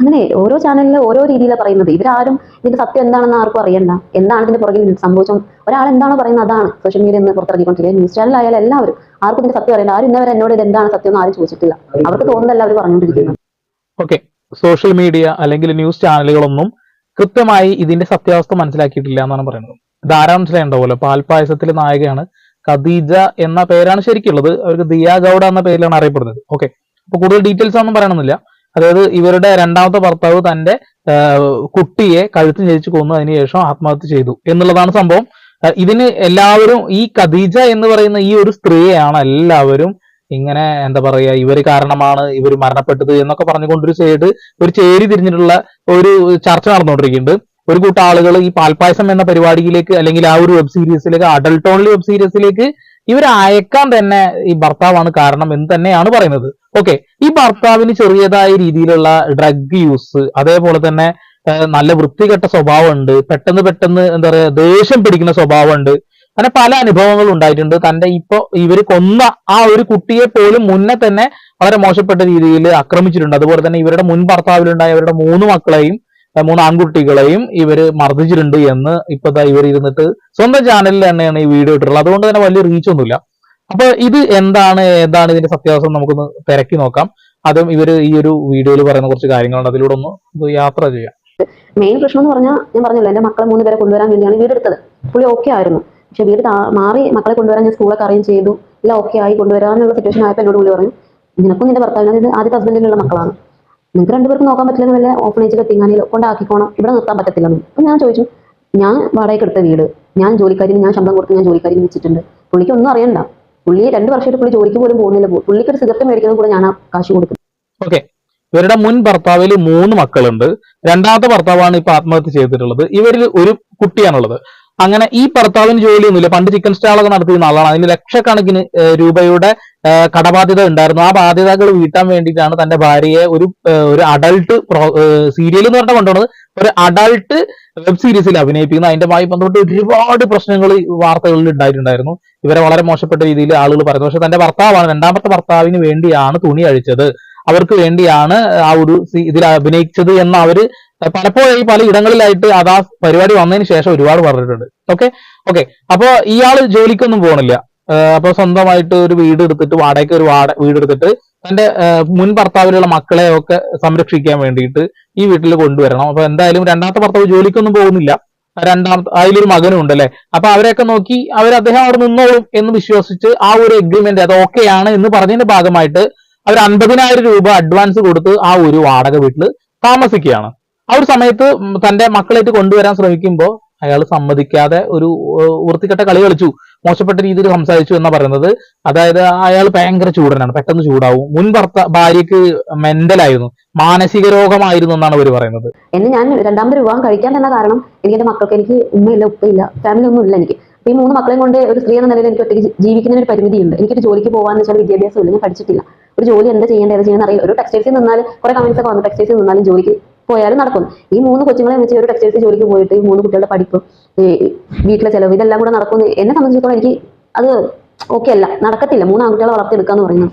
അങ്ങനെ ഓരോ ചാനലിൽ ഓരോ രീതിയിലാണ് പറയുന്നത്. ഇവരാരും ഇതിന്റെ സത്യം എന്താണെന്ന് ആർക്കും അറിയണ്ട. എന്താണ് ഇതിന്റെ പുറകിൽ സംഭവിച്ചു ഒരാൾ എന്താണ് പറയുന്നത് അതാണ് സോഷ്യൽ മീഡിയ എന്ന് പുറത്തിറങ്ങിക്കൊണ്ടിരിക്കുക ന്യൂസ് ചാനലായാലും എല്ലാവരും ആർക്കും ഇതിന്റെ സത്യം അറിയില്ല ആരും ഇന്നവരെ എന്നോട് ഇത് എന്താണ് സത്യം എന്ന് ആരും ചോദിച്ചിട്ടില്ല. അവർക്ക് തോന്നുന്നല്ല അവർ പറഞ്ഞുകൊണ്ടിരിക്കുന്നത്. ഓക്കെ സോഷ്യൽ മീഡിയ അല്ലെങ്കിൽ ന്യൂസ് ചാനലുകളൊന്നും കൃത്യമായി ഇതിന്റെ സത്യാവസ്ഥ മനസ്സിലാക്കിയിട്ടില്ല എന്നാണ് പറയുന്നത്. ധാരാളം മനസ്സിലായിട്ടുണ്ടാവുമല്ലോ? പാൽപ്പായസത്തിലെ നായികയാണ് ഖദീജ എന്ന പേരാണ് ശരിക്കുള്ളത്. അവർക്ക് ദിയ ഗൗഡ എന്ന പേരിലാണ് അറിയപ്പെടുന്നത്. ഓക്കെ അപ്പൊ കൂടുതൽ ഡീറ്റെയിൽസ് ഒന്നും പറയണമെന്നില്ല. അതായത് ഇവരുടെ രണ്ടാമത്തെ ഭർത്താവ് തന്റെ കുട്ടിയെ കഴുത്ത് ഞെരിച്ച് കൊന്നു. അതിനുശേഷം ആത്മഹത്യ ചെയ്തു. എന്നുള്ളതാണ് സംഭവം. ഇതിന് എല്ലാവരും ഈ ഖദീജ എന്ന് പറയുന്ന ഈ ഒരു സ്ത്രീയെയാണ് എല്ലാവരും ഇങ്ങനെ എന്താ പറയാ ഇവർ കാരണമാണ് ഇവർ മരണപ്പെട്ടത് എന്നൊക്കെ പറഞ്ഞുകൊണ്ടൊരു സൈഡ് ഒരു ചേരി തിരിഞ്ഞിട്ടുള്ള ഒരു ചർച്ച നടന്നുകൊണ്ടിരിക്കുന്നുണ്ട്. ഒരു കൂട്ടം ആളുകൾ ഈ പാൽപ്പായസം എന്ന പരിപാടിയിലേക്ക് അല്ലെങ്കിൽ ആ ഒരു വെബ് സീരീസിലേക്ക് അഡൾട്ട് ഓൺലി വെബ് സീരീസിലേക്ക് ഇവർ അയക്കാൻ തന്നെ ഈ ഭർത്താവാണ് കാരണം എന്ന് തന്നെയാണ് പറയുന്നത്. ഓക്കെ ഈ ഭർത്താവിന് ചെറിയതായ രീതിയിലുള്ള ഡ്രഗ് യൂസ് അതേപോലെ തന്നെ നല്ല വൃത്തികെട്ട സ്വഭാവമുണ്ട് പെട്ടെന്ന് പെട്ടെന്ന് എന്താ പറയുക ദേഷ്യം പിടിക്കുന്ന സ്വഭാവമുണ്ട്. അങ്ങനെ പല അനുഭവങ്ങളും ഉണ്ടായിട്ടുണ്ട്. തന്റെ ഇപ്പൊ ഇവർ കൊന്ന ആ ഒരു കുട്ടിയെ പോലും മുന്നേ തന്നെ വളരെ മോശപ്പെട്ട രീതിയിൽ ആക്രമിച്ചിട്ടുണ്ട്. അതുപോലെ തന്നെ ഇവരുടെ മുൻ ഭർത്താവിലുണ്ടായ ഇവരുടെ മൂന്ന് മക്കളെയും മൂന്ന് ആൺകുട്ടികളെയും ഇവർ മർദ്ദിച്ചിട്ടുണ്ട് എന്ന് ഇപ്പൊ ദാ ഇവർ ഇരുന്നിട്ട് സ്വന്തം ചാനലിൽ തന്നെയാണ് ഈ വീഡിയോ ഇട്ടിട്ടുള്ളത്. അതുകൊണ്ട് തന്നെ വലിയ റീച്ച് ഒന്നുമില്ല. അപ്പൊ ഇത് എന്താണ് ഏതാണ് ഇതിന്റെ സത്യാവസ്ഥ നമുക്കൊന്ന് തിരക്കി നോക്കാം. അതും ഇവർ ഈ ഒരു വീഡിയോയിൽ പറയുന്ന കുറച്ച് കാര്യങ്ങളുണ്ട്. അതിലൂടെ ഒന്ന് യാത്ര ചെയ്യാം. മെയിൻ പ്രശ്നം എന്ന് പറഞ്ഞാൽ ഞാൻ പറഞ്ഞല്ലോ എന്റെ മക്കളെ മൂന്ന് പേരെ കൊണ്ടുവരാൻ വേണ്ടിയാണ് വീട് എടുത്തത്. പുള്ളി ഓക്കെ ആയിരുന്നു. പക്ഷെ വീട് മാറി മക്കളെ കൊണ്ടുവരാൻ ഞാൻ സ്കൂളൊക്കെ അറേഞ്ച് ചെയ്തു. എല്ലാം ഓക്കെ ആയി കൊണ്ടുവരാനുള്ള സിറ്റുവേഷൻ ആയപ്പോൾ എന്നോട് പുള്ളി പറഞ്ഞു നിനക്കും നിന്റെ ഭർത്താവിനെ അതായത് ആദ്യത്തെ ഹസ്ബൻഡിലുള്ള മക്കളാണ്. നിങ്ങൾക്ക് രണ്ടുപേർക്ക് നോക്കാൻ പറ്റില്ലെങ്കിൽ വല്ല ഓപ്പണേജ് തിങ്ങാനിൽ കൊണ്ടാക്കിക്കോണം. ഇവിടെ നിർത്താൻ പറ്റത്തില്ലെന്ന് അപ്പൊ ഞാൻ ചോദിച്ചു ഞാൻ വാടകയ്ക്ക് എടുത്ത വീട് ഞാൻ ജോലിക്കാരിന് ഞാൻ ശമ്പളം കൊടുത്ത് ഞാൻ ജോലിക്കാരിന് വെച്ചിട്ടുണ്ട്. പുള്ളിക്ക് ഒന്നും അറിയണ്ട. പുള്ളി രണ്ട് വർഷമായിട്ട് പുള്ളി ജോലിക്ക് പോലും പോകുന്നില്ല. പുള്ളിക്ക് ഒരു സിഗരറ്റ് മേടിക്കുന്ന കൂടെ ഞാൻ കാശ് കൊടുക്കും. ഓക്കെ. ഇവരുടെ മുൻ ഭർത്താവിൽ മൂന്ന് മക്കളുണ്ട്. രണ്ടാമത്തെ ഭർത്താവാണ് ഇപ്പൊ ആത്മഹത്യ ചെയ്തിട്ടുള്ളത്. ഇവരിൽ ഒരു കുട്ടിയാണുള്ളത്. അങ്ങനെ ഈ ഭർത്താവിന് ജോലിയൊന്നുമില്ല. പണ്ട് ചിക്കൻ സ്റ്റാളൊക്കെ നടത്തിയിരുന്ന ആളാണ്. അതിന് ലക്ഷക്കണക്കിന് രൂപയുടെ കടബാധ്യത ഉണ്ടായിരുന്നു. ആ ബാധ്യതകൾ വീട്ടാൻ വേണ്ടിയിട്ടാണ് തന്റെ ഭാര്യയെ ഒരു ഒരു അഡൾട്ട് സീരിയൽ എന്ന് പറഞ്ഞാൽ കൊണ്ടുവന്നത്. ഒരു അഡൾട്ട് വെബ് സീരീസിൽ അഭിനയിപ്പിക്കുന്ന. അതിന്റെമായി ബന്ധപ്പെട്ട് ഒരുപാട് പ്രശ്നങ്ങൾ വാർത്തകളിൽ ഉണ്ടായിട്ടുണ്ടായിരുന്നു. ഇവരെ വളരെ മോശപ്പെട്ട രീതിയിൽ ആളുകൾ പറയുന്നു. പക്ഷെ തന്റെ ഭർത്താവാണ് രണ്ടാമത്തെ ഭർത്താവിന് വേണ്ടിയാണ് തുണി അഴിച്ചത്. അവർക്ക് വേണ്ടിയാണ് ആ ഒരു ഇതിൽ അഭിനയിച്ചത് എന്ന് അവർ പലപ്പോഴും ഈ പല ഇടങ്ങളിലായിട്ട് അത് ആ പരിപാടി വന്നതിന് ശേഷം ഒരുപാട് പറഞ്ഞിട്ടുണ്ട്. ഓക്കെ? ഓക്കെ. അപ്പൊ ഇയാൾ ജോലിക്കൊന്നും പോകണില്ല അപ്പൊ സ്വന്തമായിട്ട് ഒരു വീട് എടുത്തിട്ട് വാടകയ്ക്ക് ഒരു വാട വീട് എടുത്തിട്ട് തന്റെ മുൻ ഭർത്താവിലുള്ള മക്കളെ ഒക്കെ സംരക്ഷിക്കാൻ വേണ്ടിയിട്ട് ഈ വീട്ടിൽ കൊണ്ടുവരണം. അപ്പൊ എന്തായാലും രണ്ടാമത്തെ ഭർത്താവ് ജോലിക്കൊന്നും പോകുന്നില്ല. രണ്ടാം അതിലൊരു മകനും ഉണ്ട് അല്ലെ അപ്പൊ അവരെയൊക്കെ നോക്കി അവർ അദ്ദേഹം അവിടെ നിന്നോളും എന്ന് വിശ്വസിച്ച് ആ ഒരു എഗ്രിമെന്റ് അത് ഓക്കെയാണ് എന്ന് പറഞ്ഞതിന്റെ ഭാഗമായിട്ട് അവർ അൻപതിനായിരം രൂപ അഡ്വാൻസ് കൊടുത്ത് ആ ഒരു വാടക വീട്ടിൽ താമസിക്കുകയാണ്. ആ ഒരു സമയത്ത് തന്റെ മക്കളായിട്ട് കൊണ്ടുവരാൻ ശ്രമിക്കുമ്പോൾ അയാൾ സമ്മതിക്കാതെ ഒരു വൃത്തിക്കെട്ട കളി കളിച്ചു. മോശപ്പെട്ട രീതിയിൽ സംസാരിച്ചു എന്നാ പറയുന്നത്. അതായത് അയാൾ ഭയങ്കര ചൂടനാണ് പെട്ടെന്ന് ചൂടാവും. മുൻ ഭർത്ത ഭാര്യക്ക് മെന്റലായിരുന്നു മാനസിക രോഗമായിരുന്നു എന്നാണ് അവർ പറയുന്നത്. എന്നെ ഞാൻ രണ്ടാമത് വിവാഹം കഴിക്കാൻ തന്നെ കാരണം എനിക്ക് എന്റെ മക്കൾക്ക് എനിക്ക് ഉമ്മയില്ല ഉപ്പയില്ല ഫാമിലി ഒന്നും ഇല്ല എനിക്ക്. ഈ മൂന്ന് മക്കളെയും കൊണ്ട് ഒരു സ്ത്രീ എന്ന നിലയിൽ എനിക്ക് ഒറ്റയ്ക്ക് ജീവിക്കുന്നതിന് ഒരു പരിമിതിയുണ്ട്. എനിക്കൊരു ജോലിക്ക് പോകാന്ന് വെച്ചാൽ വിദ്യാഭ്യാസം ഇല്ല ഞാൻ പഠിച്ചിട്ടില്ല. ഒരു ജോലി എന്താ ചെയ്യേണ്ടത് ഏത് ചെയ്യുന്ന അറിയില്ല. ഒരു ടെക്സ്റ്റൈൽസിൽ നിന്നാൽ കുറെ കമന്റ്സ് ഒക്കെ വന്നു. ടെക്സ്റ്റൈൽസിൽ നിന്നാലും ജോലിക്ക് പോയാലും നടക്കും. ഈ മൂന്ന് കൊച്ചുങ്ങളെ വെച്ച് ഒരു ടെക്സ്റ്റൈൽസ് ജോലിക്ക് പോയിട്ട് ഈ മൂന്ന് കുട്ടികളുടെ പഠിപ്പ് വീട്ടിലെ ചെലവ് ഇതെല്ലാം കൂടെ നടക്കുന്നു എന്നെ സംബന്ധിച്ചിടത്തോളം എനിക്ക് അത് ഓക്കെ അല്ല. നടക്കത്തില്ല. മൂന്ന് ആൺകുട്ടികളെ വളർത്തിയെടുക്കുക എന്ന് പറയുന്നത്.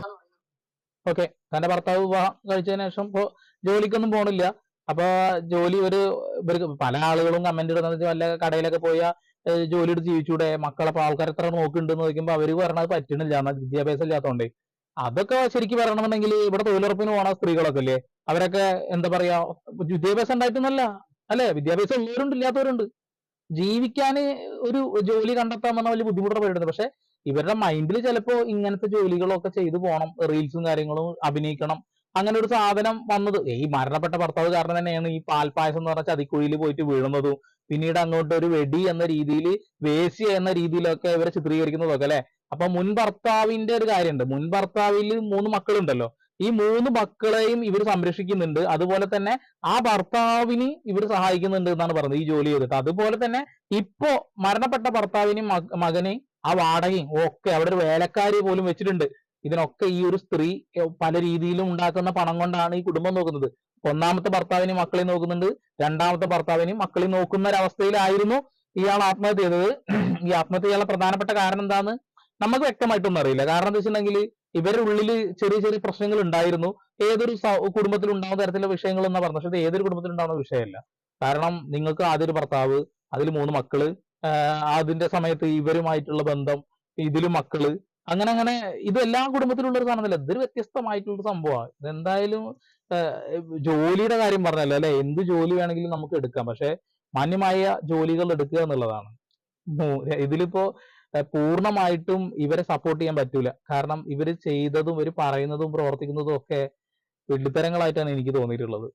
ഓക്കെ തന്റെ ഭർത്താവ് വിവാഹം കഴിച്ചതിന് ശേഷം ജോലിക്കൊന്നും പോണില്ല. അപ്പൊ ജോലി ഒരു ഇവർക്ക് പല ആളുകളും കമന്റ് ഇടുന്നത് വല്ല കടയിലൊക്കെ പോയ ജോലി എടുത്ത് ജീവിച്ചൂടെ? മക്കളെ ആൾക്കാർ എത്ര നോക്കുന്നുണ്ടെന്ന് നോക്കുമ്പോ അവർ പറഞ്ഞത് പറ്റണില്ല എന്നാൽ വിദ്യാഭ്യാസം ഇല്ലാത്തതുകൊണ്ട് അതൊക്കെ ശരിക്കും പറയണമെന്നുണ്ടെങ്കിൽ ഇവിടെ തൊഴിലുറപ്പിന് പോണ സ്ത്രീകളൊക്കെ അല്ലേ അവരൊക്കെ എന്താ പറയാ വിദ്യാഭ്യാസം ഉണ്ടായിട്ടൊന്നല്ല. അല്ലെ? വിദ്യാഭ്യാസം ഉള്ളവരുണ്ട് ഇല്ലാത്തവരുണ്ട്. ജീവിക്കാൻ ഒരു ജോലി കണ്ടെത്താൻ പറഞ്ഞാൽ വലിയ ബുദ്ധിമുട്ടുള്ള പരിപാടിയാണ് പക്ഷെ ഇവരുടെ മൈൻഡിൽ ചിലപ്പോ ഇങ്ങനത്തെ ജോലികളൊക്കെ ചെയ്തു പോകണം റീൽസും കാര്യങ്ങളും അഭിനയിക്കണം. അങ്ങനെ ഒരു സാധനം വന്നത്. ഈ മരണപ്പെട്ട ഭർത്താവ് കാരണം തന്നെയാണ് ഈ പാൽപായസം എന്ന് പറഞ്ഞ ചതിക്കുഴിയിൽ പോയിട്ട് വീഴുന്നതും പിന്നീട് അങ്ങോട്ട് ഒരു വെടി എന്ന രീതിയിൽ വേശ്യ എന്ന രീതിയിലൊക്കെ ഇവരെ ചിത്രീകരിക്കുന്നതൊക്കെ അല്ലെ? അപ്പൊ മുൻ ഭർത്താവിന്റെ ഒരു കാര്യമുണ്ട്. മുൻ ഭർത്താവിൽ മൂന്ന് മക്കളുണ്ടല്ലോ. ഈ മൂന്ന് മക്കളെയും ഇവർ സംരക്ഷിക്കുന്നുണ്ട്. അതുപോലെ തന്നെ ആ ഭർത്താവിന് ഇവർ സഹായിക്കുന്നുണ്ട് എന്നാണ് പറയുന്നത് ഈ ജോലി ചെയ്തിട്ട്. അതുപോലെ തന്നെ ഇപ്പോ മരണപ്പെട്ട ഭർത്താവിനെയും മക- മകനെയും ആ വാടകയും ഒക്കെ അവിടെ ഒരു വേലക്കാരി പോലും വെച്ചിട്ടുണ്ട്. ഇതിനൊക്കെ ഈ ഒരു സ്ത്രീ പല രീതിയിലും ഉണ്ടാക്കുന്ന പണം കൊണ്ടാണ് ഈ കുടുംബം നോക്കുന്നത്. ഒന്നാമത്തെ ഭർത്താവിനെയും മക്കളെ നോക്കുന്നുണ്ട്. രണ്ടാമത്തെ ഭർത്താവിനെയും മക്കളെ നോക്കുന്ന ഒരവസ്ഥയിലായിരുന്നു ഇയാൾ ആത്മഹത്യ ചെയ്തത്. ഈ ആത്മഹത്യ ചെയ്യാനുള്ള പ്രധാനപ്പെട്ട കാരണം എന്താന്ന് നമുക്ക് വ്യക്തമായിട്ടൊന്നും അറിയില്ല. കാരണം എന്താ വെച്ചിട്ടുണ്ടെങ്കിൽ ഇവരുടെ ഉള്ളിൽ ചെറിയ ചെറിയ പ്രശ്നങ്ങൾ ഉണ്ടായിരുന്നു. ഏതൊരു കുടുംബത്തിൽ ഉണ്ടാവുന്ന തരത്തിലുള്ള വിഷയങ്ങൾ എന്നാ പറഞ്ഞത്. പക്ഷെ ഏതൊരു കുടുംബത്തിൽ ഉണ്ടാവുന്ന വിഷയമല്ല. കാരണം നിങ്ങൾക്ക് ആദ്യം ഭർത്താവ് അതിൽ മൂന്ന് മക്കൾ അതിന്റെ സമയത്ത് ഇവരുമായിട്ടുള്ള ബന്ധം ഇതിലും മക്കൾ അങ്ങനെ അങ്ങനെ ഇത് എല്ലാ കുടുംബത്തിലുള്ള ഒരു സാധനമല്ല ഇതൊരു വ്യത്യസ്തമായിട്ടുള്ള സംഭവമാണ് ഇതെന്തായാലും ജോലിയുടെ കാര്യം പറഞ്ഞല്ലോ അല്ലെ? എന്ത് ജോലി വേണമെങ്കിലും നമുക്ക് എടുക്കാം. പക്ഷെ മാന്യമായ ജോലികൾ എടുക്കുക എന്നുള്ളതാണ്. ഇതിലിപ്പോ പൂർണമായിട്ടും ഇവരെ സപ്പോർട്ട് ചെയ്യാൻ പറ്റൂല. കാരണം ഇവർ ചെയ്തതും ഇവർ പറയുന്നതും പ്രവർത്തിക്കുന്നതും ഒക്കെ വെള്ളിത്തരങ്ങളായിട്ടാണ് എനിക്ക് തോന്നിയിട്ടുള്ളത്.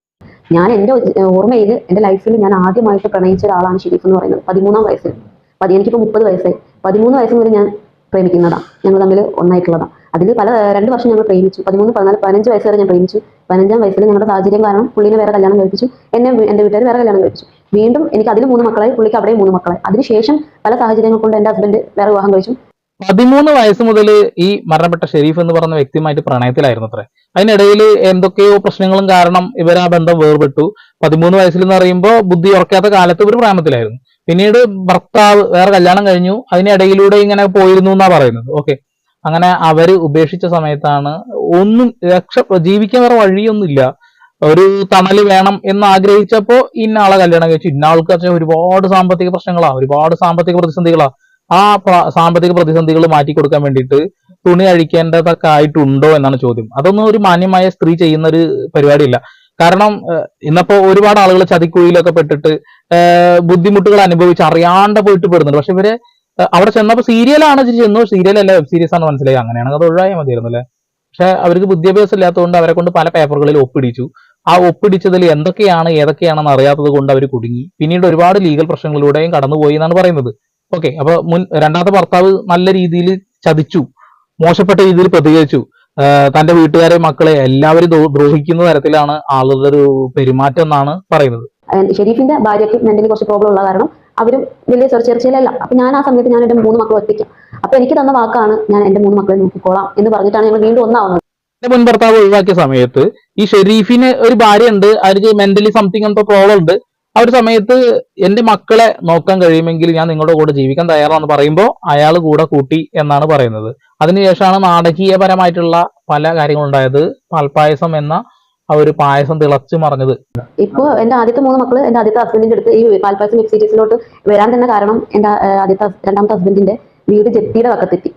ഞാൻ എന്റെ ഓർമ്മയിൽ എന്റെ ലൈഫിൽ ഞാൻ ആദ്യമായിട്ട് പ്രണയിച്ച ഒരാളാണ് ഷെരീഫ് എന്ന് പറയുന്നത്. പതിമൂന്നാം വയസ്സിൽ. എനിക്കിപ്പോ മുപ്പത് വയസ്സായി. പതിമൂന്ന് വയസ്സ് മുതൽ ഞാൻ പ്രേമിക്കുന്നതാണ് ഞങ്ങൾ തമ്മിൽ ഒന്നായിട്ടുള്ളതാണ് അതിൽ പല രണ്ട് വർഷം ഞങ്ങൾ പ്രേമിച്ചു. പതിമൂന്ന് പതിനാല് പതിനഞ്ച് വയസ്സ് വരെ ഞാൻ പ്രേമിച്ചു. പതിനഞ്ചാം വയസ്സിൽ ഞങ്ങളുടെ സാഹചര്യം കാരണം പുള്ളിനെ വേറെ കല്യാണം കഴിപ്പിച്ചു. എന്നെ എന്റെ വീട്ടുകാർ വേറെ കല്യാണം കഴിപ്പിച്ചു. വീണ്ടും എനിക്ക് അതിൽ മൂന്ന് മക്കളായി പുള്ളിക്ക് അവിടെ മൂന്ന് മക്കളായി. അതിനുശേഷം പല സാഹചര്യങ്ങൾ കൊണ്ട് എന്റെ ഹസ്ബൻഡ് വേറെ വിവാഹം കഴിച്ചു. പതിമൂന്ന് വയസ്സ് മുതൽ ഈ മരണപ്പെട്ട ഷെരീഫ് എന്ന് പറഞ്ഞ വ്യക്തിയുമായിട്ട് പ്രണയത്തിലായിരുന്നു അത്ര. അതിനിടയിൽ എന്തൊക്കെയോ പ്രശ്നങ്ങളും കാരണം ഇവർ ആ ബന്ധം വേർപെട്ടു. പതിമൂന്ന് വയസ്സിൽ എന്ന് പറയുമ്പോൾ ബുദ്ധി ഉറക്കാത്ത കാലത്ത് ഒരു പ്രേമത്തിലായിരുന്നു. പിന്നീട് ഭർത്താവ് വേറെ കല്യാണം കഴിഞ്ഞു. അതിനിടയിലൂടെ ഇങ്ങനെ പോയിരുന്നു എന്നാ പറയുന്നത്. ഓക്കെ അങ്ങനെ അവർ ഉപേക്ഷിച്ച സമയത്താണ് ഒന്നും രക്ഷ ജീവിക്കാൻ വേറെ വഴിയൊന്നുമില്ല. ഒരു തണൽ വേണം എന്ന് ആഗ്രഹിച്ചപ്പോ ഇന്ന ആളെ കല്യാണം കഴിച്ചു. ഇന്ന ആൾക്ക് ഒരുപാട് സാമ്പത്തിക പ്രശ്നങ്ങളാ. ഒരുപാട് സാമ്പത്തിക പ്രതിസന്ധികളാ. ആ സാമ്പത്തിക പ്രതിസന്ധികൾ മാറ്റി കൊടുക്കാൻ വേണ്ടിയിട്ട് തുണി അഴിക്കേണ്ടതൊക്കെ ആയിട്ടുണ്ടോ എന്നാണ് ചോദ്യം. അതൊന്നും ഒരു മാന്യമായ സ്ത്രീ ചെയ്യുന്ന ഒരു പരിപാടിയില്ല. കാരണം ഇന്നിപ്പോ ഒരുപാട് ആളുകൾ ചതിക്കുഴിയിലൊക്കെ പെട്ടിട്ട് ബുദ്ധിമുട്ടുകൾ അനുഭവിച്ച് അറിയാണ്ട് പോയിട്ട് പെടുന്നുണ്ട്. പക്ഷെ ഇവർ അവിടെ ചെന്നപ്പോ സീരിയലാണ് ചെന്നു. സീരിയൽ അല്ല വെബ് സീരീസ് ആണ് മനസ്സിലായി. അങ്ങനെയാണ്. അത് ഒഴിവായാൽ മതിയായിരുന്നു അല്ലേ? പക്ഷെ അവർക്ക് വിദ്യാഭ്യാസം ഇല്ലാത്തതുകൊണ്ട് അവരെ കൊണ്ട് പല പേപ്പറുകളിൽ ഒപ്പിടിച്ചു. ആ ഒപ്പിടിച്ചതിൽ എന്തൊക്കെയാണ് ഏതൊക്കെയാണെന്ന് അറിയാത്തത് കൊണ്ട് അവർ കുടുങ്ങി. പിന്നീട് ഒരുപാട് ലീഗൽ പ്രശ്നങ്ങളിലൂടെയും കടന്നുപോയി എന്നാണ് പറയുന്നത്. ഓക്കെ അപ്പൊ മുൻ രണ്ടാമത്തെ ഭർത്താവ് നല്ല രീതിയിൽ ചതിച്ചു. മോശപ്പെട്ട രീതിയിൽ പ്രതികരിച്ചു. തന്റെ വീട്ടുകാരെ മക്കളെ എല്ലാവരും ദ്രോഹിക്കുന്ന തരത്തിലാണ് ആളുടെ ഒരു പെരുമാറ്റം എന്നാണ് പറയുന്നത്. ഷെരീഫിന്റെ ഭാര്യയ്ക്ക് മെന്റലി കുറച്ച് പ്രോബ്ലം ഉള്ള കാരണം അവരും വലിയ ചെറു ചെറിയല്ല. അപ്പൊ ഞാൻ ആ സമയത്ത് ഞാൻ എന്റെ മൂന്ന് മക്കളെ ഒറ്റയ്ക്കും. അപ്പൊ എനിക്ക് തന്ന വാക്കാണ് ഞാൻ എന്റെ മൂന്ന് മക്കളെ നോക്കിക്കോളാം എന്ന് പറഞ്ഞിട്ടാണ് ഞങ്ങൾ വീണ്ടും ഒന്നാവുന്നത്. എന്റെ മുൻ ഭർത്താവ് ഒഴിവാക്കിയ സമയത്ത് ഈ ഷെരീഫിന് ഒരു ഭാര്യ ഉണ്ട് അവർക്ക് മെന്റലി സംതിങ് എന്തോ പ്രോബ്ലം ഉണ്ട്. ആ ഒരു സമയത്ത് എന്റെ മക്കളെ നോക്കാൻ കഴിയുമെങ്കിൽ ഞാൻ നിങ്ങളുടെ കൂടെ ജീവിക്കാൻ തയ്യാറാണെന്ന് പറയുമ്പോൾ അയാൾ കൂടെ കൂട്ടി എന്നാണ് പറയുന്നത്. അതിനുശേഷമാണ് നാടകീയപരമായിട്ടുള്ള പല കാര്യങ്ങളുണ്ടായത്. പാൽപ്പായസം എന്ന ആ ഒരു പായസം തിളച്ചു മറിഞ്ഞത്. ഇപ്പോ എന്റെ ആദ്യത്തെ മൂന്ന് മക്കൾ എന്റെ ആദ്യത്തെ ഹസ്ബൻഡിന്റെ അടുത്ത് ഈ പാൽപ്പായസം വെബ് സീരീസിലോട്ട് വരാൻ തന്നെ കാരണം എന്റെ ആദ്യത്തെ രണ്ടാമത്തെ ഹസ്ബൻഡിന്റെ വീട് ജപ്തിയുടെ വക്കത്തെത്തി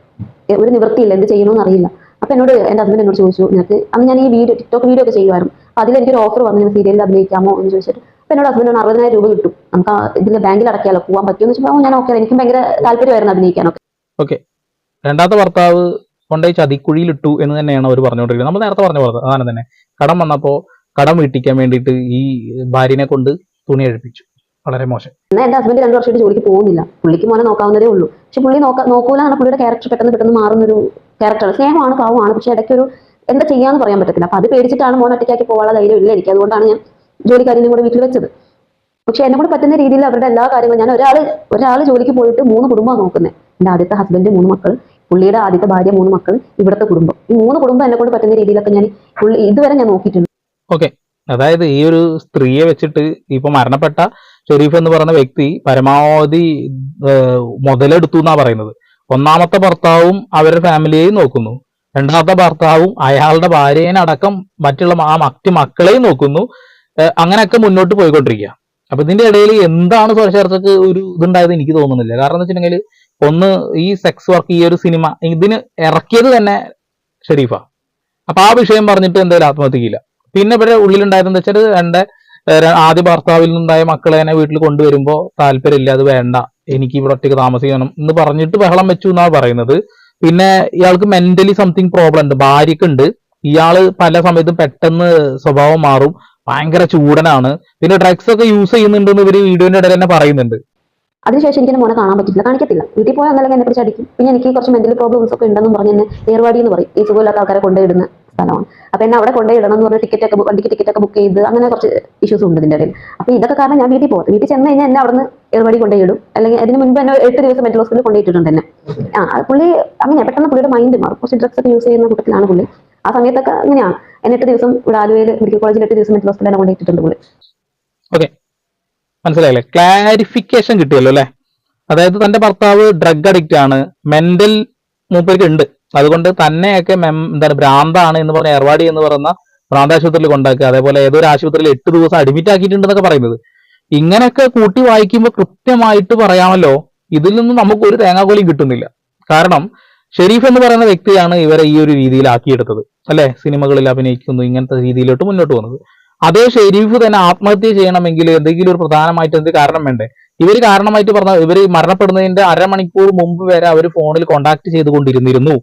ഒരു നിവൃത്തിയില്ല. എന്ത് ചെയ്യണമെന്ന് അറിയില്ല. അപ്പൊ എന്നോട് എന്റെ ഹസ്ബൻഡ് എന്നോട് ചോദിച്ചു നിനക്ക് അന്ന് ഞാൻ ഈ വീഡിയോ ടിക്ടോക്ക് വീഡിയോ ഒക്കെ ചെയ്യുമായിരുന്നു. അതിൽ എനിക്കൊരു ഓഫർ വന്നു. സീരിയലിൽ അഭിനയിക്കാമോ? എന്ന് ചോദിച്ചിട്ട് അപ്പൊ എന്നോട് ഹസ്ബൻഡ് അറുപതിനായിരം രൂപ കിട്ടും. നമുക്ക് ഇതിൽ ബാങ്കിൽ അടക്കിയാലോ പോകാൻ പറ്റുമെന്ന് വെച്ചപ്പോൾ ഞാൻ ഓക്കെ എനിക്കും ഭയങ്കര താല്പര്യമായിരുന്നു അഭിനയിക്കാനൊക്കെ ഓക്കെ രണ്ടാമത്തെ ഭർത്താവ് കൊണ്ടുപോയി ചതിക്കുഴിയിലിട്ടു എന്ന് തന്നെയാണ് അവർ പറഞ്ഞുകൊണ്ടിരിക്കുന്നത്. നമ്മൾ നേരത്തെ പറഞ്ഞ പോലെ അതാണ് തന്നെ. കടം വന്നപ്പോ കടം വീട്ടിക്കാൻ വേണ്ടിയിട്ട് ഈ ഭാര്യനെ കൊണ്ട് തുണി അഴിപ്പിച്ചു. വളരെ മോശം. എന്നാൽ എന്റെ ഹസ്ബൻഡ് രണ്ടു വർഷമായിട്ട് ജോലിക്ക് പോകുന്നില്ല. പുള്ളിക്ക് മോനെ നോക്കാവുന്നതേ ഉള്ളൂ. പക്ഷെ പുള്ളി നോക്ക നോക്കൂല എന്ന പുള്ളിയുടെ ക്യാരക്ടർ പെട്ടെന്ന് പെട്ടെന്ന് മാറുന്നൊരു ക്യാരക്ടറാണ് സ്നേഹമാണ് പാവമാണ്. പക്ഷെ ഇടയ്ക്കൊരു എന്താ ചെയ്യാന്ന് പറയാൻ പറ്റത്തില്ല. അപ്പൊ അത് പേടിച്ചിട്ടാണ് മോൻ ഒറ്റയ്ക്കാക്കി പോകാനുള്ള ധൈര്യം ഇല്ല എനിക്ക്. അതുകൊണ്ടാണ് ഞാൻ ജോലിക്കാരനെയും കൂടെ വീട്ടിൽ വെച്ചത്. പക്ഷെ എന്നെ കൂടെ പറ്റുന്ന രീതിയിൽ അവരുടെ എല്ലാ കാര്യങ്ങളും ഞാൻ ഒരാൾ ഒരാൾ ജോലിക്ക് പോയിട്ട് മൂന്ന് കുടുംബമാണ് നോക്കുന്നത്. എന്റെ ആദ്യത്തെ ഹസ്ബൻഡ് മൂന്ന് മക്കൾ പുള്ളിയുടെ ആദ്യത്തെ ഭാര്യ മൂന്ന് മക്കൾ ഇവിടുത്തെ കുടുംബം. ഈ മൂന്ന് കുടുംബം എന്നെ കൊണ്ട് പറ്റുന്ന രീതിയിലൊക്കെ ഞാൻ ഇതുവരെ ഞാൻ നോക്കിയിട്ടുണ്ട്. ഓക്കെ അതായത് ഈ ഒരു സ്ത്രീയെ വെച്ചിട്ട് ഇപ്പൊ മരണപ്പെട്ട ഷെരീഫ് എന്ന് പറയുന്ന വ്യക്തി പരമാവധി മുതലെടുത്തു എന്നാ പറയുന്നത്. ഒന്നാമത്തെ ഭർത്താവും അവരുടെ ഫാമിലിയെയും നോക്കുന്നു. രണ്ടാമത്തെ ഭർത്താവും അയാളുടെ ഭാര്യേനടക്കം മറ്റുള്ള ആ മറ്റു മക്കളെയും നോക്കുന്നു. അങ്ങനെയൊക്കെ മുന്നോട്ട് പോയിക്കൊണ്ടിരിക്കുക അപ്പൊ ഇതിന്റെ ഇടയിൽ എന്താണ് ചേർച്ചക്ക് ഒരു ഇതുണ്ടായത് എനിക്ക് തോന്നുന്നില്ല. കാരണം എന്ന് വെച്ചിട്ടുണ്ടെങ്കിൽ ഒന്ന് ഈ സെക്സ് വർക്ക് ഈ ഒരു സിനിമ ഇതിന് ഇറക്കിയത് തന്നെ ഷെരീഫ. അപ്പൊ ആ വിഷയം പറഞ്ഞിട്ട് എന്തായാലും ആത്മഹത്യയില്ല പിന്നെ ഇവിടെ ഉള്ളിലുണ്ടായതെന്ന് വെച്ചാൽ എന്റെ ആദ്യ ഭർത്താവിൽ നിന്നുണ്ടായ മക്കളെ എന്നെ വീട്ടിൽ കൊണ്ടുവരുമ്പോൾ താല്പര്യമില്ല അത് വേണ്ട എനിക്ക് ഇവിടെ ഒറ്റയ്ക്ക് താമസിക്കണം എന്ന് പറഞ്ഞിട്ട് ബഹളം വെച്ചു എന്നാണ് പറയുന്നത്. പിന്നെ ഇയാൾക്ക് മെന്റലി സംതിങ് പ്രോബ്ലം ഉണ്ട്. ഭാര്യക്കുണ്ട് ഇയാൾ പല സമയത്തും പെട്ടെന്ന് സ്വഭാവം മാറും. ഭയങ്കര ചൂടനാണ്. പിന്നെ ഡ്രഗ്സ് ഒക്കെ യൂസ് ചെയ്യുന്നുണ്ടെന്ന് ഇവർ വീഡിയോന്റെ ഇടയിൽ തന്നെ പറയുന്നുണ്ട്. അതിനുശേഷം എനിക്ക് മോനെ കാണാൻ പറ്റില്ല കാണിക്കത്തില്ല. വീട്ടിൽ പോയാൽ അന്നേരം എന്നെ കുറിച്ച് അടിക്കും. പിന്നെ എനിക്ക് കുറച്ച് മെന്റൽ പ്രോബ്ലംസ് ഒക്കെ ഉണ്ടെന്ന് പറഞ്ഞ് എന്നെ ഏർവാടി എന്ന് പറയും. ഈ സുഖമില്ലാത്ത ആൾക്കാരെ കൊണ്ടുവിടുന്ന സ്ഥലമാണ്. അപ്പൊ എന്നെ അവിടെ കൊണ്ടുവിടണം എന്ന് പറഞ്ഞ ടിക്കറ്റ് ഒക്കെ വണ്ടിക്ക് ടിക്കറ്റ് ഒക്കെ ബുക്ക് ചെയ്ത് അങ്ങനെ കുറച്ച് ഇഷ്യൂസ് ഉണ്ട് ഇതിന്റെ ഇടയിൽ. അപ്പൊ ഇതൊക്കെ കാരണം ഞാൻ വീട്ടിൽ പോകും വീട്ടിൽ ചെന്ന് കഴിഞ്ഞാൽ എന്നെ അവിടെ നിന്ന് ഏർവാടി കൊണ്ടുപോയിടും. അല്ലെങ്കിൽ അതിന് മുൻപ് എന്നെ എട്ട് ദിവസം മെന്റൽ ഹോസ്പിറ്റലിൽ കൊണ്ടുപോയിട്ടുണ്ട് എന്നെ. ആ പുള്ളി അങ്ങനെ പെട്ടെന്ന് പുള്ളിയുടെ മൈൻഡ് മാറും. കുറച്ച് ഡ്രഗ്സ് ഒക്കെ യൂസ് ചെയ്യുന്ന കൂട്ടത്തിലാണ് പുള്ളി. ആ സമയത്തൊക്കെ അങ്ങനെയാണ്. എന്നെ എട്ട് ദിവസം ഇവിടെ ആലുവയിൽ മെഡിക്കൽ കോളേജിൽ എട്ട് ദിവസം മെന്റൽ ഹോസ്പിറ്റലിൽ കൊണ്ടുപോയിട്ടുണ്ട് പുള്ളി. ഓക്കെ മനസ്സിലായില്ലേ? ക്ലാരിഫിക്കേഷൻ കിട്ടിയല്ലോ അല്ലേ? അതായത് തന്റെ ഭർത്താവ് ഡ്രഗ് അഡിക്റ്റ് ആണ്. മെന്റൽ മൂപ്പർക്ക് ഉണ്ട്. അതുകൊണ്ട് തന്നെയൊക്കെ എന്താണ് ഭ്രാന്താണ് എന്ന് പറഞ്ഞ ഏർവാടി എന്ന് പറയുന്ന ഭ്രാന്താശുപത്രിയിൽ കൊണ്ടാക്കുക. അതേപോലെ ഏതൊരു ആശുപത്രിയിൽ എട്ട് ദിവസം അഡ്മിറ്റ് ആക്കിയിട്ടുണ്ടെന്നൊക്കെ പറയുന്നത്. ഇങ്ങനെയൊക്കെ കൂട്ടി വായിക്കുമ്പോൾ കൃത്യമായിട്ട് പറയാമല്ലോ ഇതിൽ നിന്ന് നമുക്ക് ഒരു തേങ്ങാക്കോലിയും കിട്ടുന്നില്ല. കാരണം ഷെരീഫ് എന്ന് പറയുന്ന വ്യക്തിയാണ് ഇവരെ ഈ ഒരു രീതിയിൽ ആക്കിയെടുത്തത് അല്ലെ? സിനിമകളിൽ അഭിനയിക്കുന്നു ഇങ്ങനത്തെ രീതിയിലോട്ട് മുന്നോട്ട് പോകുന്നത്. അതേ ഷെരീഫ് തന്നെ ആത്മഹത്യ ചെയ്യണമെങ്കിൽ എന്തെങ്കിലും ഒരു പ്രധാനമായിട്ട് എന്ത് കാരണം വേണ്ടേ? ഇവർ കാരണമായിട്ട് പറഞ്ഞ ഇവർ മരണപ്പെടുന്നതിന്റെ അരമണിക്കൂർ മുമ്പ് വരെ അവർ ഫോണിൽ കോണ്ടാക്ട് ചെയ്തുകൊണ്ടിരുന്നിരുന്നു.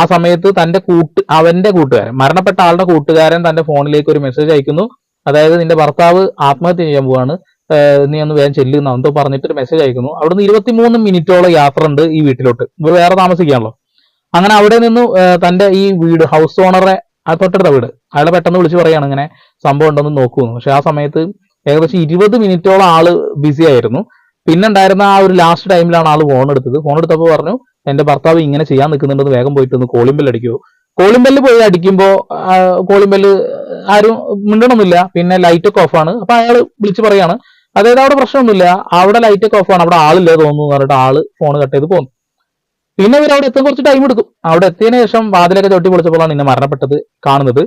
ആ സമയത്ത് തന്റെ കൂട്ട് അവന്റെ കൂട്ടുകാരൻ മരണപ്പെട്ട ആളുടെ കൂട്ടുകാരൻ തന്റെ ഫോണിലേക്ക് ഒരു മെസ്സേജ് അയക്കുന്നു. അതായത് നിന്റെ ഭർത്താവ് ആത്മഹത്യ ചെയ്യാൻ പോവാണ്. നീ ഒന്ന് വേഗം ചെല്ലുന്ന എന്തോ പറഞ്ഞിട്ട് ഒരു മെസ്സേജ് അയക്കുന്നു. അവിടുന്ന് ഇരുപത്തിമൂന്ന് മിനിറ്റോളം യാത്ര ഉണ്ട് ഈ വീട്ടിലോട്ട്. ഇവർ വേറെ താമസിക്കാണല്ലോ അങ്ങനെ അവിടെ നിന്ന് തന്റെ ഈ വീട് ഹൗസ് ഓണറെ ആ തൊട്ടടുത്ത വീട്. അയാളെ പെട്ടെന്ന് വിളിച്ച് പറയാണ് ഇങ്ങനെ സംഭവം ഉണ്ടെന്ന് നോക്കുന്നു പക്ഷെ ആ സമയത്ത് ഏകദേശം ഇരുപത് മിനിറ്റോളം ആൾ ബിസി ആയിരുന്നു. പിന്നെ ഉണ്ടായിരുന്ന ആ ഒരു ലാസ്റ്റ് ടൈമിലാണ് ആൾ ഫോൺ എടുത്തത്. ഫോൺ എടുത്തപ്പോൾ പറഞ്ഞു എന്റെ ഭർത്താവ് ഇങ്ങനെ ചെയ്യാൻ നിൽക്കുന്നുണ്ടെന്ന് വേഗം പോയിട്ട് ഒന്ന് കോളിംഗ് ബെൽ അടിക്കുമോ കോളിംബെല്ല് പോയി അടിക്കുമ്പോ കോളിംബെല്ല് ആരും മിണ്ടണമൊന്നുമില്ല പിന്നെ ലൈറ്റ് ഒക്കെ ഓഫാണ് അപ്പൊ അയാൾ വിളിച്ച് പറയാണ് അതായത് അവിടെ പ്രശ്നമൊന്നുമില്ല. അവിടെ ലൈറ്റ് ഒക്കെ ഓഫാണ് അവിടെ ആളില്ലേ തോന്നുന്നു പറഞ്ഞിട്ട് ആൾ ഫോൺ കട്ട് ചെയ്ത് പോകുന്നു പിന്നെ ഇവർ അവിടെ എത്താൻ കുറച്ച് ടൈം എടുക്കും. അവിടെ എത്തിയതിനു ശേഷം വാതിലൊക്കെ ചവിട്ടി പൊളിച്ചപ്പോഴാണ് ഇന്നെ മരണപ്പെട്ടത് കാണുന്നത്.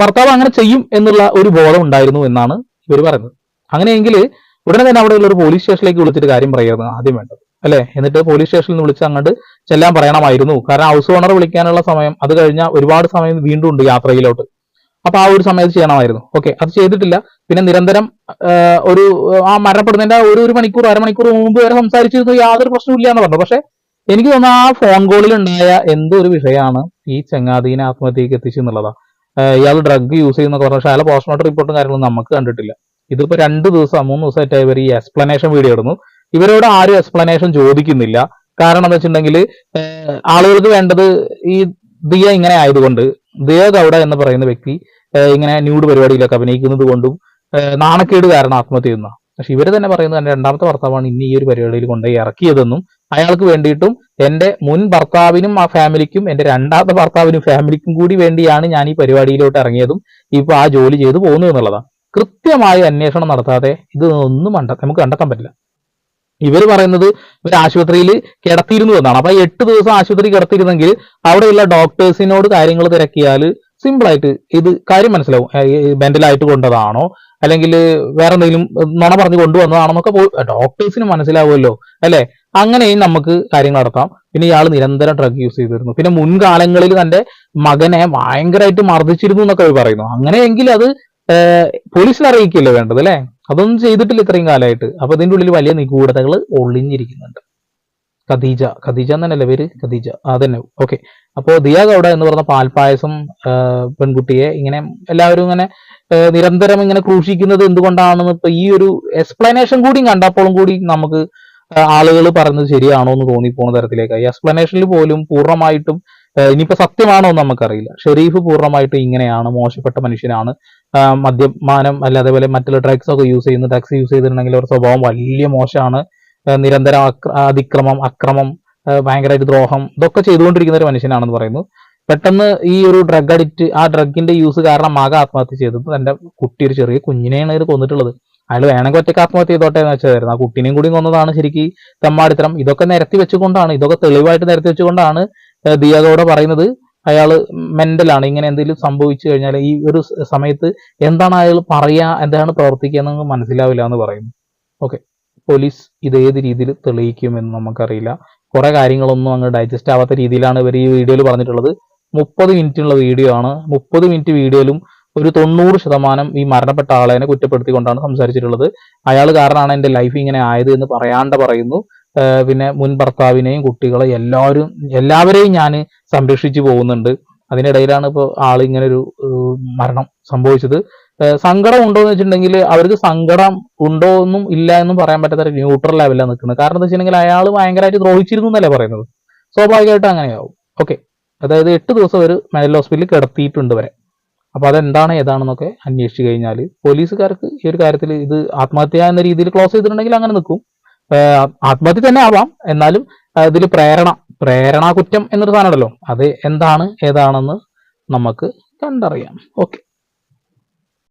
ഭർത്താവ് അങ്ങനെ ചെയ്യും എന്നുള്ള ഒരു ബോധം ഉണ്ടായിരുന്നു എന്നാണ് ഇവർ പറയുന്നത്. അങ്ങനെയെങ്കിൽ ഉടനെ തന്നെ അവിടെയുള്ള ഒരു പോലീസ് സ്റ്റേഷനിലേക്ക് വിളിച്ചിട്ട് കാര്യം പറയുന്നത് ആദ്യം വേണ്ടത്. അല്ലെ? എന്നിട്ട് പോലീസ് സ്റ്റേഷനിൽ നിന്ന് വിളിച്ച് അങ്ങോട്ട് ചെല്ലാൻ പറയണമായിരുന്നു. കാരണം ഹൗസ് ഓണർ വിളിക്കാനുള്ള സമയം അത് കഴിഞ്ഞാൽ ഒരുപാട് സമയം വീണ്ടും ഉണ്ട് യാത്രയിലോട്ട്. അപ്പൊ ആ ഒരു സമയത്ത് ചെയ്യണമായിരുന്നു. ഓക്കെ അത് ചെയ്തിട്ടില്ല. പിന്നെ നിരന്തരം ഒരു ആ മരണപ്പെടുന്നതിന്റെ ഒരു ഒരു മണിക്കൂർ അരമണിക്കൂർ മുമ്പ് വരെ സംസാരിച്ചിരുന്നു യാതൊരു പ്രശ്നമില്ല എന്ന് പറഞ്ഞു പക്ഷെ എനിക്ക് തോന്നുന്നു ആ ഫോൺ കോളിൽ ഉണ്ടായ എന്തോ ഒരു വിഷയമാണ് ഈ ചങ്ങാതീനെ ആത്മഹത്യക്ക് എത്തിച്ചു എന്നുള്ളതാ. ഇയാൾ ഡ്രഗ് യൂസ് ചെയ്യുന്നൊക്കെ പറഞ്ഞു പക്ഷേ അയാളെ പോസ്റ്റ്മോർട്ടം റിപ്പോർട്ടും കാര്യങ്ങളും നമുക്ക് കണ്ടിട്ടില്ല. ഇതിപ്പോ രണ്ട് ദിവസം മൂന്ന് ദിവസമായിട്ട് ഇവർ ഈ എക്സ്പ്ലനേഷൻ വീഡിയോ ഇടുന്നു. ഇവരോട് ആരും എക്സ്പ്ലനേഷൻ ചോദിക്കുന്നില്ല. കാരണം എന്ന് വെച്ചിട്ടുണ്ടെങ്കിൽ ആളുകൾക്ക് വേണ്ടത് ഈ ദിയ ഇങ്ങനെ ആയതുകൊണ്ട് ദിയ ഗൗഡ എന്ന് പറയുന്ന വ്യക്തി ഇങ്ങനെ ന്യൂഡ് പരിപാടിയിലൊക്കെ അഭിനയിക്കുന്നത് കൊണ്ടും നാണക്കേട് കാരണം ആത്മഹത്യ ചെയ്യുന്ന പക്ഷെ ഇവർ തന്നെ പറയുന്നത് രണ്ടാമത്തെ ഭർത്താവാണ് ഇനി ഈ ഒരു പരിപാടിയിൽ കൊണ്ടുപോയി ഇറക്കിയതെന്നും അയാൾക്ക് വേണ്ടിയിട്ടും എന്റെ മുൻ ഭർത്താവിനും ആ ഫാമിലിക്കും എന്റെ രണ്ടാമത്തെ ഭർത്താവിനും ഫാമിലിക്കും കൂടി വേണ്ടിയാണ് ഞാൻ ഈ പരിപാടിയിലോട്ട് ഇറങ്ങിയതും ഇപ്പൊ ആ ജോലി ചെയ്തു പോകുന്നു എന്നുള്ളതാണ്. കൃത്യമായി അന്വേഷണം നടത്താതെ ഇത് ഒന്നും കണ്ട നമുക്ക് കണ്ടെത്താൻ പറ്റില്ല. ഇവർ പറയുന്നത് ഇവർ ആശുപത്രിയിൽ കിടത്തിയിരുന്നു എന്നാണ്. അപ്പൊ എട്ട് ദിവസം ആശുപത്രി കിടത്തിയിരുന്നെങ്കിൽ അവിടെയുള്ള ഡോക്ടേഴ്സിനോട് കാര്യങ്ങൾ തിരക്കിയാൽ സിമ്പിൾ ആയിട്ട് ഇത് കാര്യം മനസ്സിലാവും. മെന്റലായിട്ട് കൊണ്ടതാണോ? അല്ലെങ്കിൽ വേറെ എന്തെങ്കിലും നുണ പറഞ്ഞ് കൊണ്ടുവന്നതാണെന്നൊക്കെ ഡോക്ടേഴ്സിന് മനസ്സിലാവുമല്ലോ അല്ലെ? അങ്ങനെയും നമുക്ക് കാര്യങ്ങൾ നടത്താം. പിന്നെ ഇയാൾ നിരന്തരം ഡ്രഗ് യൂസ് ചെയ്തിരുന്നു. പിന്നെ മുൻകാലങ്ങളിൽ തന്റെ മകനെ ഭയങ്കരമായിട്ട് മർദ്ദിച്ചിരുന്നു എന്നൊക്കെ പറയുന്നു. അങ്ങനെയെങ്കിൽ അത് പോലീസിൽ അറിയിക്കില്ല വേണ്ടത് അല്ലെ? അതൊന്നും ചെയ്തിട്ടില്ല ഇത്രയും കാലമായിട്ട്. അപ്പൊ ഇതിന്റെ ഉള്ളിൽ വലിയ നിഗൂഢതകൾ ഒളിഞ്ഞിരിക്കുന്നുണ്ട്. ഖദീജ ഖദീജ എന്നല്ലേ പേര്? ഖദീജ. തന്നെ ഓക്കെ അപ്പോ ദിയ ഗൗഡ എന്ന് പറഞ്ഞ പാൽപ്പായസം ആ, പെൺകുട്ടിയെ ഇങ്ങനെ എല്ലാവരും ഇങ്ങനെ നിരന്തരം ഇങ്ങനെ ക്രൂശിക്കുന്നത് എന്തുകൊണ്ടാണെന്ന് ഇപ്പൊ ഈ ഒരു എക്സ്പ്ലനേഷൻ കൂടി കണ്ടപ്പോഴും കൂടി നമുക്ക് ആളുകൾ പറഞ്ഞത് ശരിയാണോ എന്ന് തോന്നിപ്പോണ തരത്തിലേക്ക് ഈ എക്സ്പ്ലനേഷനിൽ പോലും പൂർണമായിട്ടും ആ, ഇനിയിപ്പോ സത്യമാണോ എന്ന് നമുക്കറിയില്ല. ഷെരീഫ് പൂർണമായിട്ടും ഇങ്ങനെയാണ് മോശപ്പെട്ട മനുഷ്യനാണ്. ആ, മദ്യപാനം അല്ല അതേപോലെ മറ്റുള്ള ഡ്രഗ്സ് ഒക്കെ യൂസ് ചെയ്യുന്നു ഡ്രഗ്സ് യൂസ് ചെയ്തിട്ടുണ്ടെങ്കിൽ അവരുടെ സ്വഭാവം വലിയ മോശമാണ്. ആ, നിരന്തരം അതിക്രമം അക്രമം ഭയങ്കരമായിട്ട് ദ്രോഹം ഇതൊക്കെ ചെയ്തുകൊണ്ടിരിക്കുന്ന ഒരു മനുഷ്യനാണെന്ന് പറയുന്നു. പെട്ടെന്ന് ഈ ഒരു ഡ്രഗ് അഡിക്റ്റ് ആ ഡ്രഗിന്റെ യൂസ് കാരണം മക ആത്മഹത്യ ചെയ്തത് തന്റെ കുട്ടി ഒരു ചെറിയ കുഞ്ഞിനെയാണ് ഇത് കൊന്നിട്ടുള്ളത്. അയാൾ വേണമെങ്കിൽ ഒറ്റയ്ക്ക് ആത്മഹത്യ ചെയ്തോട്ടെ എന്ന് വെച്ചതായിരുന്നു. ആ കുട്ടീനെയും കൂടി കൊന്നതാണ് ശരിക്കും തെമ്മാടിത്തരം. ഇതൊക്കെ നിരത്തി വെച്ചുകൊണ്ടാണ് ഇതൊക്കെ തെളിവായിട്ട് നിരത്തി വെച്ചുകൊണ്ടാണ് ദിയാഗോടെ പറയുന്നത്. അയാൾ മെന്റലാണ് ഇങ്ങനെ എന്തെങ്കിലും സംഭവിച്ചു കഴിഞ്ഞാൽ ഈ ഒരു സമയത്ത് എന്താണ് അയാൾ പറയുക എന്താണ് പ്രവർത്തിക്കുക എന്നൊന്നും മനസ്സിലാവില്ല എന്ന് പറയുന്നു. ഓക്കെ. പോലീസ് ഇത് ഏത് രീതിയിൽ തെളിയിക്കുമെന്ന് നമുക്കറിയില്ല. കുറെ കാര്യങ്ങളൊന്നും അങ്ങ് ഡൈജസ്റ്റ് ആവാത്ത രീതിയിലാണ് ഇവർ ഈ വീഡിയോയിൽ പറഞ്ഞിട്ടുള്ളത്. മുപ്പത് മിനിറ്റുള്ള വീഡിയോ ആണ്. മുപ്പത് മിനിറ്റ് വീഡിയോയിലും ഒരു തൊണ്ണൂറ് ശതമാനം ഈ മരണപ്പെട്ട ആളെ കുറ്റപ്പെടുത്തിക്കൊണ്ടാണ് സംസാരിച്ചിട്ടുള്ളത്. അയാൾ കാരണമാണ് എന്റെ ലൈഫ് ഇങ്ങനെ ആയത് എന്ന് പറയാണ്ട് പറയുന്നു. പിന്നെ മുൻ ഭർത്താവിനെയും കുട്ടികളെ എല്ലാവരും എല്ലാവരെയും ഞാൻ സംരക്ഷിച്ചു പോകുന്നുണ്ട്. അതിനിടയിലാണ് ഇപ്പോൾ ആൾ ഇങ്ങനെ ഒരു മരണം സംഭവിച്ചത്. സങ്കടം ഉണ്ടോ എന്ന് വെച്ചിട്ടുണ്ടെങ്കിൽ അവർക്ക് സങ്കടം ഉണ്ടോ എന്നും ഇല്ല എന്നും പറയാൻ പറ്റാത്ത ന്യൂട്രൽ ലെവലാണ് നിൽക്കുന്നത്. കാരണം എന്താ വെച്ചിട്ടുണ്ടെങ്കിൽ അയാൾ ഭയങ്കരമായിട്ട് ദ്രോഹിച്ചിരുന്നു എന്നല്ലേ പറയുന്നത്? സ്വാഭാവികമായിട്ടും അങ്ങനെയാവും. ഓക്കെ അതായത് എട്ട് ദിവസം ഒരു മെന്റൽ ഹോസ്പിറ്റലിൽ കിടത്തിയിട്ടുണ്ട് വരെ. അപ്പൊ അതെന്താണ് ഏതാണെന്നൊക്കെ അന്വേഷിച്ചു കഴിഞ്ഞാൽ പോലീസുകാർക്ക് ഈ ഒരു കാര്യത്തിൽ ഇത് ആത്മഹത്യ എന്ന രീതിയിൽ ക്ലോസ് ചെയ്തിട്ടുണ്ടെങ്കിൽ അങ്ങനെ നിൽക്കും. ആത്മഹത്യ തന്നെ ആവാം. എന്നാലും ഇതിൽ പ്രേരണ പ്രേരണാ കുറ്റം എന്നൊരു സാധനമുണ്ടല്ലോ. അത് എന്താണ് ഏതാണെന്ന് നമുക്ക് കണ്ടറിയാം. ഓക്കെ